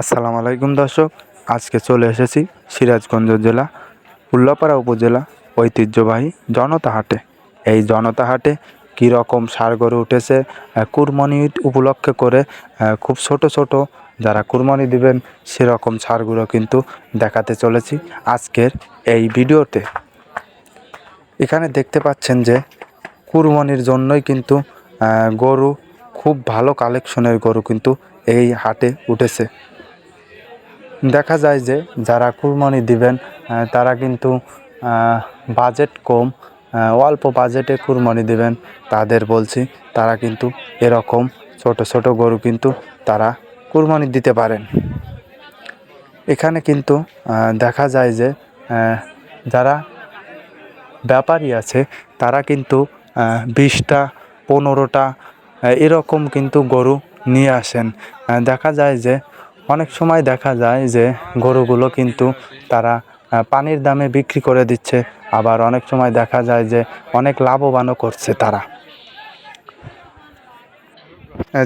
আসসালামু আলাইকুম দর্শক, আজকে চলে এসেছি সিরাজগঞ্জ জেলা, উল্লাপাড়া উপজেলা ঐতিহ্যবাহী জনতা হাটে। এই জনতা হাটে কী রকম সার গরু উঠেছে কুরবানি উপলক্ষে করে খুব ছোট ছোট যারা কুরবানি দিবেন, সেরকম সারগুলো কিন্তু দেখাতে চলেছি আজকের এই ভিডিওতে। এখানে দেখতে পাচ্ছেন যে কুরবানির জন্যই কিন্তু গরু, খুব ভালো কালেকশনের গরু কিন্তু এই হাটে উঠেছে। দেখা যায় যে যারা কুরবানি দিবেন তারা কিন্তু বাজেট কম অল্প বাজেটে কুরবানি দিবেন, তাদের বলছি, তারা কিন্তু এরকম ছোট ছোট গরু কিন্তু তারা কুরবানি দিতে পারেন। এখানে কিন্তু দেখা যায় যে যারা ব্যাপারী আছে, তারা কিন্তু বিশটা, পনেরোটা এরকম কিন্তু গরু নিয়ে আসেন। দেখা যায় যে অনেক সময় দেখা যায় যে গরুগুলো কিন্তু তারা পানির দামে বিক্রি করে দিচ্ছে। আবার অনেক সময় দেখা যায় যে অনেক লাভবানও করছে তারা।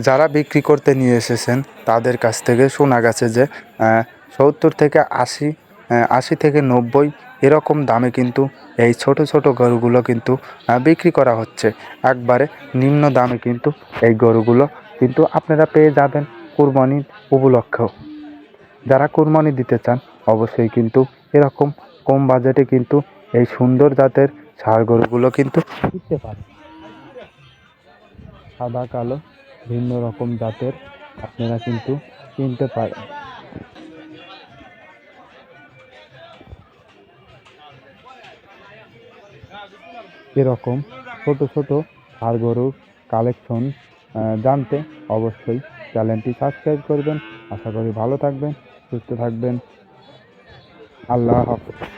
যারা বিক্রি করতে নিয়ে এসেছেন, তাদের কাছ থেকে শোনা গেছে যে সত্তর থেকে আশি আশি থেকে নব্বই এরকম দামে কিন্তু এই ছোট ছোট গরুগুলো কিন্তু বিক্রি করা হচ্ছে। একবারে নিম্ন দামে কিন্তু এই গরুগুলো কিন্তু আপনারা পেয়ে যাবেন। কুরবানির উপলক্ষেও যারা কুরবানি দিতে চান, অবশ্যই কিন্তু এরকম কম বাজেটে কিন্তু এই সুন্দর জাতের ষাঁড় গরুগুলো কিন্তু কিনতে পারে সাদা, কালো, ভিন্ন রকম জাতের আপনারা কিন্তু কিনতে পারেন। এরকম ছোট ছোট ষাঁড় গরুর কালেকশন জানতে অবশ্যই চ্যানেলটি সাবস্ক্রাইব করবেন। আশা করি ভালো থাকবেন সুস্থ থাকবেন। আল্লাহ হাফেজ।